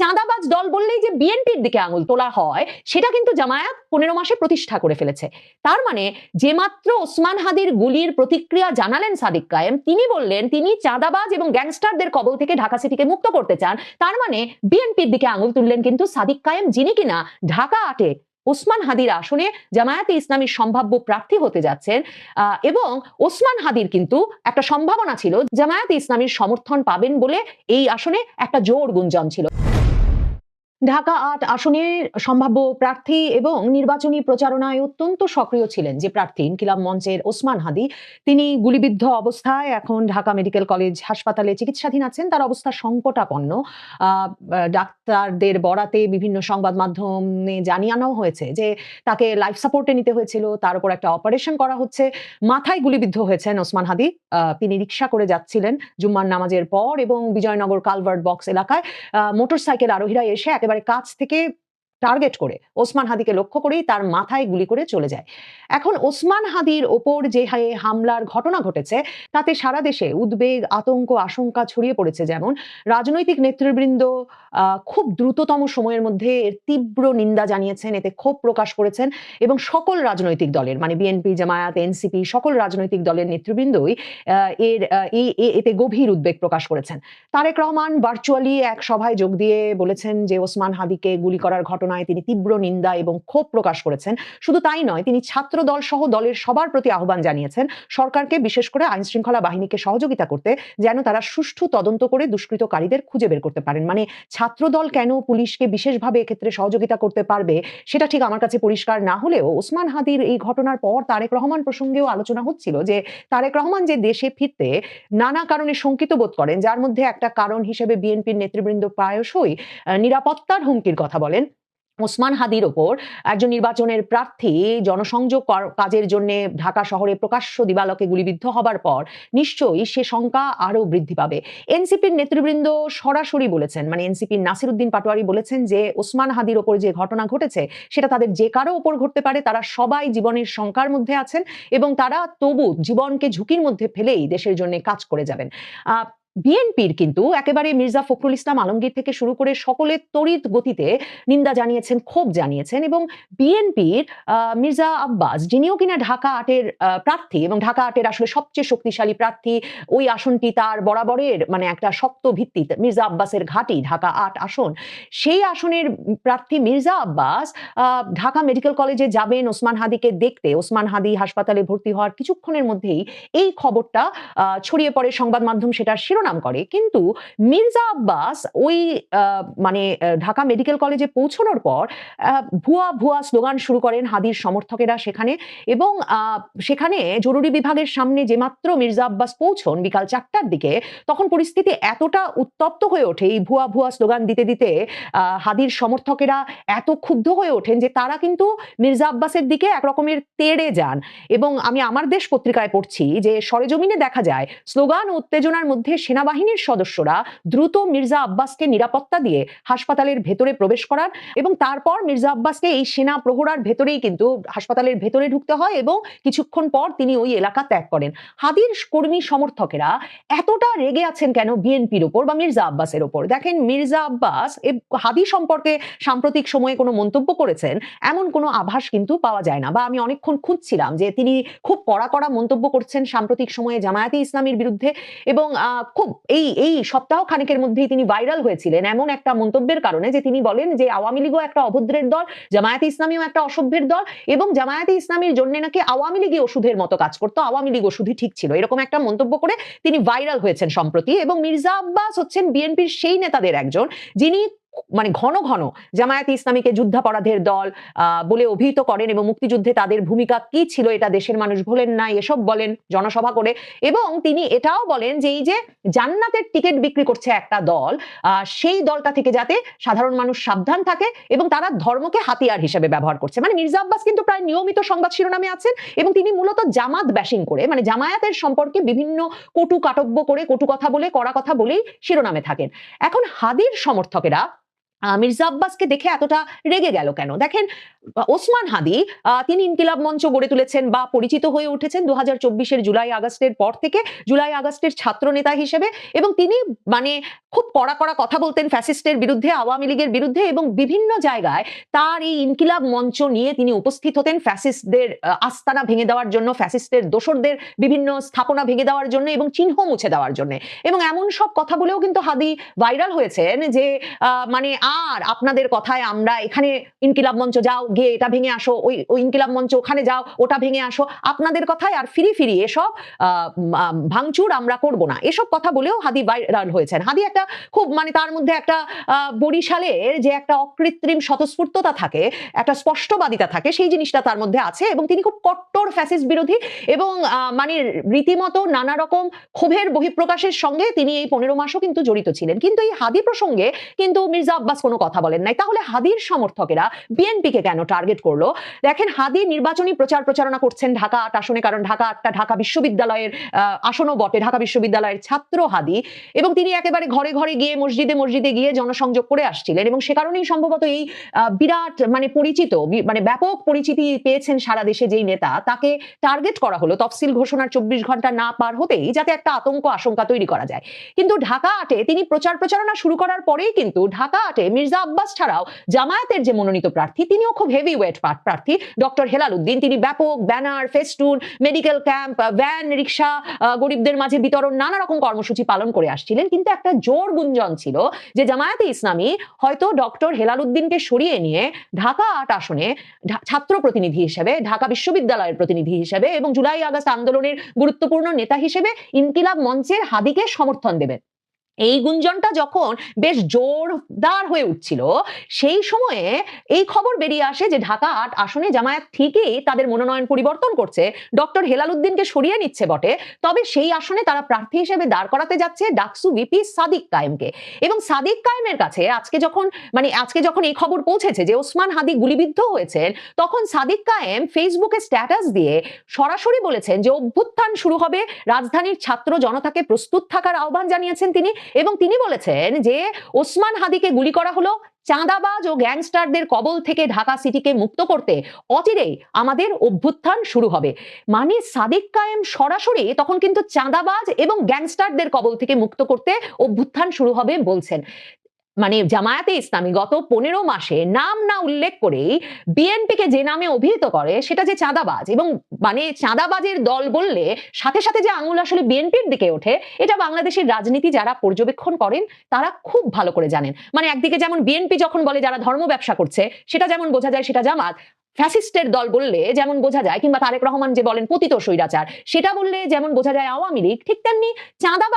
চাঁদাবাজ দল বললেই যে বিএনপির দিকে আঙুল তোলা হয়, সেটা কিন্তু জামায়াত পনেরো মাসে প্রতিষ্ঠা করে ফেলেছে। তার মানে যে মাত্র ওসমান হাদির গুলির প্রতিক্রিয়া জানালেন সাদিক কায়েম, তিনি বললেন, তিনি চাঁদাবাজ এবং গ্যাংস্টারদের কবল থেকে ঢাকা সিটিকে মুক্ত করতে চান, তার মানে বিএনপির দিকে আঙুল তুললেন কিন্তু সাদিক কায়েম, যিনি কিনা ঢাকা আটে ওসমান হাদির আসনে জামায়াতে ইসলামীর সম্ভাব্য প্রার্থী হতে যাচ্ছেন এবং ওসমান হাদির কিন্তু একটা সম্ভাবনা ছিল, জামায়াতে ইসলামীর সমর্থন পাবেন বলে এই আসনে একটা জোর গুঞ্জন ছিল। ঢাকা আট আসনের সম্ভাব্য প্রার্থী এবং নির্বাচনী প্রচারণায় অত্যন্ত সক্রিয় ছিলেন যে প্রার্থী ইনকিলাব মঞ্চের ওসমান হাদি। তিনি গুলিবিদ্ধ অবস্থায় এখন ঢাকা মেডিকেল কলেজ হাসপাতালে চিকিৎসাধীন আছেন। তার অবস্থা সংকটাপন্ন। ডাক্তারদের বরাতে বিভিন্ন সংবাদ মাধ্যমে জানিয়ানো হয়েছে যে তাকে লাইফ সাপোর্টে নিতে হয়েছিল। তার উপর একটা অপারেশন করা হচ্ছে। মাথায় গুলিবিদ্ধ হয়েছেন ওসমান হাদি। তিনি রিক্সা করে যাচ্ছিলেন জুম্মার নামাজের পর এবং বিজয়নগর কালভার্ট বক্স এলাকায়। মোটর সাইকেল আরোহীরা এসে একেবারে কাছ থেকে টার্গেট করে, ওসমান হাদিকে লক্ষ্য করেই তার মাথায় গুলি করে চলে যায়। এখন ওসমান হাদির ওপর যে হামলার ঘটনা ঘটেছে, তাতে সারা দেশে উদ্বেগ, আতঙ্ক, আশঙ্কা ছড়িয়ে পড়েছে। যেমন রাজনৈতিক নেতৃবৃন্দ খুব দ্রুততম সময়ের মধ্যে এর তীব্র নিন্দা জানিয়েছেন, এতে ক্ষোভ প্রকাশ করেছেন এবং সকল রাজনৈতিক দলের মানে বিএনপি জামায়াত এনসিপি সকল রাজনৈতিক দলের নেতৃবৃন্দই এর এতে গভীর উদ্বেগ প্রকাশ করেছেন। তারেক রহমান ভার্চুয়ালি এক সভায় যোগ দিয়ে বলেছেন যে ওসমান হাদিকে গুলি করার ঘটনায় তিনি তীব্র নিন্দা এবং ক্ষোভ প্রকাশ করেছেন। শুধু তাই নয়, তিনি ছাত্র দল সহ দলের সবার প্রতি আহ্বান জানিয়েছেন সরকারকে বিশেষ করে আইন শৃঙ্খলা বাহিনীকে সহযোগিতা করতে, যেন তারা সুষ্ঠু তদন্ত করে দুষ্কৃতকারীদের খুঁজে বের করতে পারেন। মানে ছাত্র দল কেন পুলিশকে বিশেষভাবে এক্ষেত্রে সহযোগিতা করতে পারবে, সেটা ঠিক আমার কাছে পরিষ্কার না হলেও ওসমান হাদির এই ঘটনার পর তারেক রহমান প্রসঙ্গেও আলোচনা হচ্ছিল যে, তারেক রহমান যে দেশে ফিরতে নানা কারণে শঙ্কিত বোধ করেন, যার মধ্যে একটা কারণ হিসেবে বিএনপির নেতৃবৃন্দ প্রায়শই নিরাপত্তার হুমকির কথা বলেন। ওসমান হাদির ওপর একজন নির্বাচনের প্রার্থী জনসংযোগ কাজের জন্য ঢাকা শহরে প্রকাশ্য দিবালকে গুলিবিদ্ধ হবার পর নিশ্চয়ই সে শঙ্কা আরও বৃদ্ধি পাবে। এনসিপির নেতৃবৃন্দ সরাসরি বলেছেন মানে এনসিপির নাসির উদ্দিন পাটোয়ারি বলেছেন যে ওসমান হাদির ওপর যে ঘটনা ঘটেছে, সেটা তাদের যে কারও ওপর ঘটতে পারে, তারা সবাই জীবনের শঙ্কার মধ্যে আছেন এবং তারা তবু জীবনকে ঝুঁকির মধ্যে ফেলেই দেশের জন্য কাজ করে যাবেন। বিএনপির কিন্তু একেবারে মির্জা ফখরুল ইসলাম আলমগীর থেকে শুরু করে সকলে তড়িৎ গতিতে নিন্দা জানিয়েছেন, ক্ষোভ জানিয়েছেন এবং বিএনপির মির্জা আব্বাস, যিনিও কিনা ঢাকা আটের প্রার্থী এবং ঢাকা আটের আসলে সবচেয়ে শক্তিশালী প্রার্থী, ওই আসনটি তার বরাবরের মানে একটা শক্ত ভিত্তিতে মির্জা আব্বাসের ঘাঁটি, ঢাকা আট আসন, সেই আসনের প্রার্থী মির্জা আব্বাস ঢাকা মেডিকেল কলেজে যাবেন ওসমান হাদিকে দেখতে। ওসমান হাদি হাসপাতালে ভর্তি হওয়ার কিছুক্ষণের মধ্যেই এই খবরটা ছড়িয়ে পড়ে সংবাদ মাধ্যম সেটার শিরোনাম। করে, কিন্তু মির্জা আব্বাস ওই মানে ঢাকা মেডিকেল কলেজে পৌঁছানোর পর ভুয়া ভুয়া স্লোগান শুরু করেন হাদির সমর্থকেরা সেখানে এবং সেখানে জরুরি বিভাগের সামনে যে মাত্র মির্জা আব্বাস পৌঁছন বিকাল চারটার দিকে, তখন পরিস্থিতি এতটা উত্তপ্ত হয়ে ওঠে এই ভুয়া ভুয়া স্লোগান দিতে দিতে হাদির সমর্থকেরা এত ক্ষুব্ধ হয়ে ওঠেন যে তারা কিন্তু মির্জা আব্বাসের দিকে একরকমের তেড়ে যান। এবং আমি আমার দেশ পত্রিকায় পড়ছি যে সরেজমিনে দেখা যায়, স্লোগান উত্তেজনার মধ্যে সেনাবাহিনীর সদস্যরা দ্রুত মির্জা আব্বাসকে নিরাপত্তা দিয়ে হাসপাতালের ভেতরে প্রবেশ করার এবং তারপর মির্জা আব্বাসকে এই সেনা প্রহরার ভেতরেই কিন্তু হাসপাতালের ভেতরে ঢুকতে হয় এবং কিছুক্ষণ পর তিনি ওই এলাকা ত্যাগ করেন। হাদির কর্মী সমর্থকেরা এতটা রেগে আছেন কেন বিএনপির ওপর বা মির্জা আব্বাসের ওপর? দেখেন, মির্জা আব্বাস হাদি সম্পর্কে সাম্প্রতিক সময়ে কোনো মন্তব্য করেছেন এমন কোনো আভাস কিন্তু পাওয়া যায় না। বা আমি অনেকক্ষণ খুঁজছিলাম যে তিনি খুব কড়া কড়া মন্তব্য করছেন সাম্প্রতিক সময়ে জামায়াতে ইসলামীর বিরুদ্ধে এবং খুব এই এই সপ্তাহ খানেকের মধ্যেই তিনি ভাইরাল হয়েছিলেন এমন একটা মন্তব্যের কারণে যে তিনি বলেন যে আওয়ামী লীগও একটা অভদ্রের দল, জামায়াতে ইসলামীও একটা অসভ্যের দল এবং জামায়াতে ইসলামীর জন্য নাকি আওয়ামী লীগই ওষুধের মতো কাজ করতো, আওয়ামী লীগ ওষুধই ঠিক ছিল। এরকম একটা মন্তব্য করে তিনি ভাইরাল হয়েছেন সম্প্রতি এবং মির্জা আব্বাস হচ্ছেন বিএনপির সেই নেতাদের একজন যিনি মানে ঘন ঘন জামায়াতে ইসলামীকে যুদ্ধাপরাধের দল বলে অভিহিত করেন এবং মুক্তিযুদ্ধে তাদের ভূমিকা কি ছিল এটা দেশের মানুষ ভোলেন না, এসব বলেন জনসভা করে। এবং তিনি এটাও বলেন যে এই যে জান্নাতের টিকিট বিক্রি করছে একটা দল সেই দলটা থেকে যাতে সাধারণ মানুষ সাবধান থাকে এবং তারা ধর্মকে হাতিয়ার হিসেবে ব্যবহার করছে। মানে মির্জা আব্বাস কিন্তু প্রায় নিয়মিত সংবাদ শিরোনামে আছেন এবং তিনি মূলত জামাত ব্যাশিং করে মানে জামায়াতের সম্পর্কে বিভিন্ন কটু কাটব্য করে, কটু কথা বলে, কড়া কথা বলেই শিরোনামে থাকেন। এখন হাদির সমর্থকেরা মির্জা আব্বাসকে দেখে এতটা রেগে গেল কেন? দেখেন, ওসমান হাদি তিনি ইনকিলাব মঞ্চ গড়ে তুলেছেন বা পরিচিত হয়ে উঠেছেন দু হাজার জুলাই আগস্টের পর থেকে, জুলাই আগস্টের ছাত্র নেতা হিসেবে এবং তিনি মানে খুব কড়া কড়া কথা বলতেন ফ্যাসিস্টের বিরুদ্ধে, আওয়ামী লীগের বিরুদ্ধে এবং বিভিন্ন জায়গায় তার এই ইনকিলাব মঞ্চ নিয়ে তিনি উপস্থিত হতেন ফ্যাসিস্টদের আস্তানা ভেঙে দেওয়ার জন্য, ফ্যাসিস্টের দোসরদের বিভিন্ন স্থাপনা ভেঙে দেওয়ার জন্য এবং চিহ্ন মুছে দেওয়ার জন্য এবং এমন সব কথা বলেও কিন্তু হাদি ভাইরাল হয়েছেন যে মানে আর আপনাদের কথায় আমরা এখানে ইনকিলাব মঞ্চ যাও, গিয়ে এটা ভেঙে আসো, ওই ওই ইনকিলাব মঞ্চ ওখানে যাও, ওটা ভেঙে আসো। আপনাদের কথায় আর ফিরি ফিরি এসব ভাঙচুর আমরা করব না। এসব কথা বলেও হাদি ভাইরাল হয়েছেন। হাদি একটা খুব মানে তার মধ্যে একটা বরিশালের যে একটা অকৃত্রিম স্বতঃস্ফূর্ততা থাকে, একটা স্পষ্টবাদিতা থাকে, সেই জিনিসটা তার মধ্যে আছে এবং তিনি খুব কট্টর ফ্যাসিস্ট বিরোধী এবং মানে রীতিমতো নানা রকম ক্ষোভের বহিঃপ্রকাশের সঙ্গে তিনি এই পনেরো মাসও কিন্তু জড়িত ছিলেন। কিন্তু এই হাদি প্রসঙ্গে কিন্তু মির্জা আব্বাস কোনো কথা বলেন নাই। তাহলে হাদির সমর্থকেরা বিএনপিকে কেন টার্গেট করল? দেখেন হাদি নির্বাচনী প্রচার প্রচারণা করছেন ঢাকা আট আসনে, কারণ ঢাকা আটটা ঢাকা বিশ্ববিদ্যালয়ের আসনও বটে। ঢাকা বিশ্ববিদ্যালয়ের ছাত্র হাদি এবং তিনি একেবারে ঘরে ঘরে গিয়ে মসজিদে মসজিদে গিয়ে জনসংযোগ করে আসছিলেন এবং সে কারণেই সম্ভবত এই বিরাট মানে পরিচিত মানে ব্যাপক পরিচিতি পেয়েছেন সারা দেশে যেই নেতা। তাকে টার্গেট করা হলো। তফসিল ঘোষণার চব্বিশ ঘণ্টা না পার হতেই যাতে একটা আতঙ্ক, আশঙ্কা তৈরি করা যায়। কিন্তু ঢাকা আটে তিনি প্রচার প্রচারণা শুরু করার পরেই কিন্তু ঢাকা আটে মির্জা আব্বাস ছাড়াও জামায়াতের যে মনোনীত প্রার্থী, তিনিও খুব হেভি ওয়েট প্রার্থী। ডক্টর হেলাল উদ্দিন, তিনি ব্যাপক banner, festoon medical camp van রিক্সা গরিবদের মাঝে বিতরণ, নানা রকম কর্মসূচি পালন করে আসছিলেন। কিন্তু একটা জোর গুঞ্জন ছিল যে জামায়াতে ইসলামী হয়তো ডক্টর হেলাল উদ্দিনকে সরিয়ে নিয়ে ঢাকা আট আসনে ছাত্র প্রতিনিধি হিসেবে, ঢাকা বিশ্ববিদ্যালয়ের প্রতিনিধি হিসেবে এবং জুলাই আগস্ট আন্দোলনের গুরুত্বপূর্ণ নেতা হিসেবে ইনকিলাব মঞ্চের হাদিকে সমর্থন দেবে এই গুঞ্জনটা যখন বেশ জোরদার হয়ে উঠছিল, সেই সময়ে এই খবর বেরিয়ে আসে যে ঢাকা আট আসনে জামায়াত ঠিকই তাদের মনোনয়ন পরিবর্তন করছে। ডক্টর হেলাল উদ্দিনকে সরিয়ে নিচ্ছে বটে। তবে সেই আসনে তারা প্রার্থী হিসেবে দাঁড় করাতে যাচ্ছে ডাকসু ভিপি সাদিক কায়েমকে। এবং সাদিক কায়েমের কাছে আজকে যখন মানে আজকে যখন এই খবর পৌঁছেছে যে ওসমান হাদি গুলিবিদ্ধ হয়েছেন, তখন সাদিক কায়েম ফেসবুকে স্ট্যাটাস দিয়ে সরাসরি বলেছেন যে অভ্যুত্থান শুরু হবে। রাজধানীর ছাত্র জনতাকে প্রস্তুত থাকার আহ্বান জানিয়েছেন তিনি। এবং তিনি বলেছেন যে ওসমান হাদিকে গুলি করা হলো চাঁদাবাজ ও গ্যাংস্টারদের কবল থেকে ঢাকা সিটিকে মুক্ত করতে। অচিরেই আমাদের অভ্যুত্থান শুরু হবে। মানে সাদিক কায়েম সরাসরি তখন কিন্তু চাঁদাবাজ এবং গ্যাংস্টারদের কবল থেকে মুক্ত করতে অভ্যুত্থান শুরু হবে বলছেন। মানে জামায়াতে ইসলামী গত পনেরো মাসে নাম না উল্লেখ করেই বিএনপিকে যে নামে অভিহিত করে সেটা যে চাঁদাবাজ এবং মানে চাঁদাবাজের দল বললে সাথে সাথে যে আঙুল আসলে বিএনপির দিকে ওঠে, এটা বাংলাদেশের রাজনীতি যারা পর্যবেক্ষণ করেন তারা খুব ভালো করে জানেন। মানে একদিকে যেমন বিএনপি যখন বলে যারা ধর্ম ব্যবসা করছে, সেটা যেমন বোঝা যায় সেটা জামাত, ফ্যাসিস্টের দল বললে যেমন বোঝা যায়, কিংবা তারেক রহমান যে বলেন পতিত স্বৈরাচার, সেটা বললে যেমন বোঝা যায় আওয়ামী লীগ, ঠিক তেমনি চাঁদাবাজ